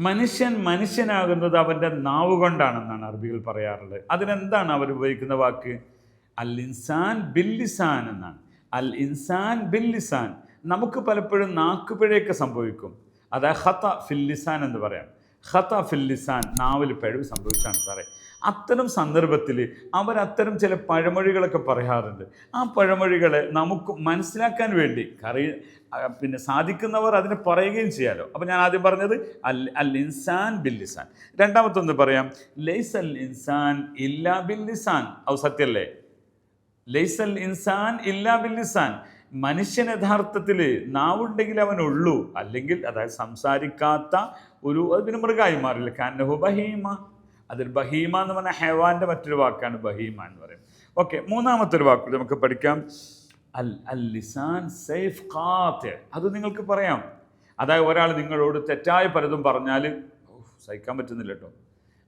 മനുഷ്യൻ മനുഷ്യനാകുന്നത് അവന്റെ നാവ് കൊണ്ടാണെന്നാണ് അറബികൾ പറയാറുള്ളത്. അതിനെന്താണ് അവർ ഉപയോഗിക്കുന്ന വാക്ക്? അൽ ഇൻസാൻ ബില്ലിസാൻ എന്നാണ്. അൽ ഇൻസാൻ ബില്ലിസാൻ. നമുക്ക് പലപ്പോഴും നാക്കുപിഴയൊക്കെ സംഭവിക്കും. അതായത് ഹത്ത ഫില്ലിസാൻ എന്ന് പറയാം. ഹത്ത ഫില്ലിസാൻ നാവിൽ പിഴവ് സംഭവിച്ചാണ് സാറേ. അത്തരം സന്ദർഭത്തിൽ അവരത്തരം ചില പഴമൊഴികളൊക്കെ പറയാറുണ്ട്. ആ പഴമൊഴികളെ നമുക്ക് മനസ്സിലാക്കാൻ വേണ്ടി കറി പിന്നെ സാധിക്കുന്നവർ അതിനെ പറയുകയും ചെയ്യാലോ. അപ്പോൾ ഞാൻ ആദ്യം പറഞ്ഞത് അൽ അൽ ഇൻസാൻ ബില്ലിസാൻ ലിസാൻ. രണ്ടാമത്തൊന്ന് പറയാം ലൈസ് അൽ ഇൻസാൻ ഇല്ലാ ബില്ലിസാൻ ഔ സത്യല്ലേ അൽ ഇൻസാൻ ഇല്ലാ ബിൽ ലിസാൻ. മനുഷ്യൻ യഥാർത്ഥത്തിൽ നാവുണ്ടെങ്കിൽ അവനുള്ളൂ അല്ലെങ്കിൽ അതായത് സംസാരിക്കാത്ത ഒരു അത് പിന്നെ മൃഗമായി മാറില്ല. കാന്നഹു ബഹീമ. അതിൽ ബഹീമ എന്ന് പറഞ്ഞാൽ ഹെവാന്റെ മറ്റൊരു വാക്കാണ് ബഹീമ എന്ന് പറയും ഓക്കെ മൂന്നാമത്തെ ഒരു വാക്ക് നമുക്ക് പഠിക്കാം. അൽ അൽ ലിസാൻ സേഫ് ഖാത്ത്. അത് നിങ്ങൾക്ക് പറയാം. അതായത് ഒരാൾ നിങ്ങളോട് തെറ്റായ പലതും പറഞ്ഞാൽ സഹിക്കാൻ പറ്റുന്നില്ല കേട്ടോ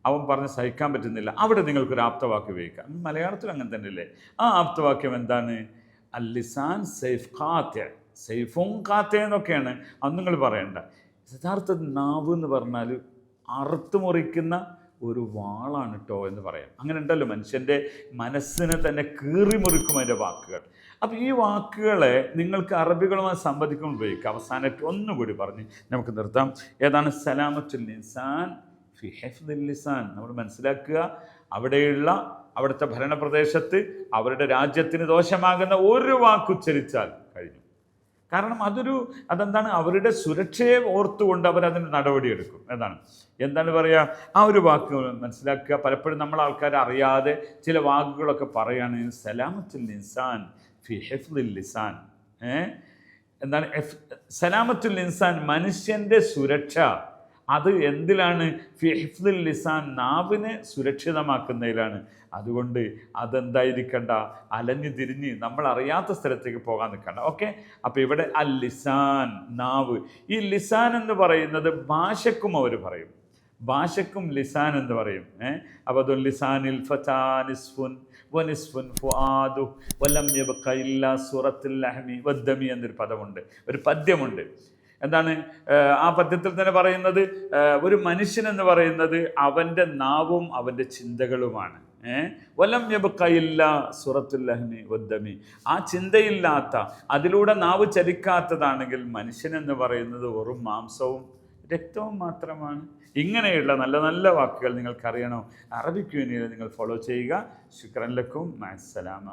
അവൻ പറഞ്ഞ് സഹിക്കാൻ പറ്റുന്നില്ല. അവിടെ നിങ്ങൾക്കൊരു ആപ്തവാക്യം ഉപയോഗിക്കാം. മലയാളത്തിൽ അങ്ങനെ തന്നെയല്ലേ? ആ ആപ്തവാക്യം എന്താണ്? അൽ ലിസാൻ സെയ്ഫ് ഖാത്ത്. സേഫും ഖാത്ത് എന്നൊക്കെയാണ്. അന്ന് നിങ്ങൾ പറയണ്ട. യഥാർത്ഥ നാവ് എന്ന് പറഞ്ഞാൽ അറുത്ത് മുറിക്കുന്ന ഒരു വാളാണ് കേട്ടോ എന്ന് പറയാം. അങ്ങനെ ഉണ്ടല്ലോ മനുഷ്യന്റെ മനസ്സിനെ തന്നെ കീറി മുറിക്കും അതിന്റെ വാക്കുകൾ. അപ്പോൾ ഈ വാക്കുകളെ നിങ്ങൾക്ക് അറബികളുമായി സംവദിക്കുമ്പോൾ ഉപയോഗിക്കുക അവസാനമായിട്ട് ഒന്നുകൂടി പറഞ്ഞ് നമുക്ക് നിർത്താം. ഏതാണ്? സലാമത്തുൽ നിസാൻ ഫി ഹെഫ്ദുൽ ലിസാൻ. നമ്മൾ മനസ്സിലാക്കുക. അവിടെയുള്ള അവിടുത്തെ ഭരണപ്രദേശത്ത് അവരുടെ രാജ്യത്തിന് ദോഷമാകുന്ന ഒരു വാക്കുച്ചരിച്ചാൽ കഴിഞ്ഞു. കാരണം അതൊരു അതെന്താണ്? അവരുടെ സുരക്ഷയെ ഓർത്തുകൊണ്ട് അവർ അതിന് നടപടിയെടുക്കും. എന്നാണ് എന്താണ് പറയുക ആ ഒരു വാക്ക് മനസ്സിലാക്കുക. പലപ്പോഴും നമ്മൾ ആൾക്കാർ അറിയാതെ ചില വാക്കുകളൊക്കെ പറയാണ് സലാമത്തുൽ നിസാൻ ഫി ലിസാൻ. ഏഹ് എന്താണ്? സലാമത്തുൽ ഇൻസാൻ മനുഷ്യന്റെ സുരക്ഷ അത് എന്തിലാണ്? ഫിഹിഫ്ദുൽ ലിസാൻ നാവിനെ സുരക്ഷിതമാക്കുന്നതിലാണ്. അതുകൊണ്ട് അതെന്തായിരിക്കണ്ട? അലഞ്ഞു തിരിഞ്ഞ് നമ്മൾ അറിയാത്ത സ്ഥലത്തേക്ക് പോകാൻ നിൽക്കണ്ട. ഓക്കെ? അപ്പോൾ ഇവിടെ അൽ ലിസാൻ നാവ്. ഈ ലിസാൻ എന്ന് പറയുന്നത് ഭാഷക്കും അവർ പറയും. ഭാഷക്കും ലിസാൻ എന്ന് പറയും. ഏഹ് അപ്പോൾ അത് ലിസാനിൽ ഫു വനിസ്ഫുൻ ഫുആദു ഇല്ലാ സൂറത്തുൽ എന്നൊരു പദമുണ്ട്. ഒരു പദ്യമുണ്ട്. എന്താണ്? ആ പദ്യത്തിൽ തന്നെ പറയുന്നത് ഒരു മനുഷ്യൻ എന്ന് പറയുന്നത് അവന്റെ നാവും അവന്റെ ചിന്തകളുമാണ്. വലം യബ്ഖയില്ല സുറത്തുല്ലഹ്മി ലഹ്മി വദ്ദമി. ആ ചിന്തയില്ലാത്ത അതിലൂടെ നാവ് ചലിക്കാത്തതാണെങ്കിൽ മനുഷ്യൻ എന്ന് പറയുന്നത് വെറും മാംസവും രക്തവും മാത്രമാണ്. ഇങ്ങനെയുള്ള നല്ല നല്ല വാക്കുകൾ നിങ്ങൾക്കറിയണോ? അറബിക് യൂണിയനിൽ നിങ്ങൾ ഫോളോ ചെയ്യുക. ശുക്രൻ ലക്കും. മാസലാമ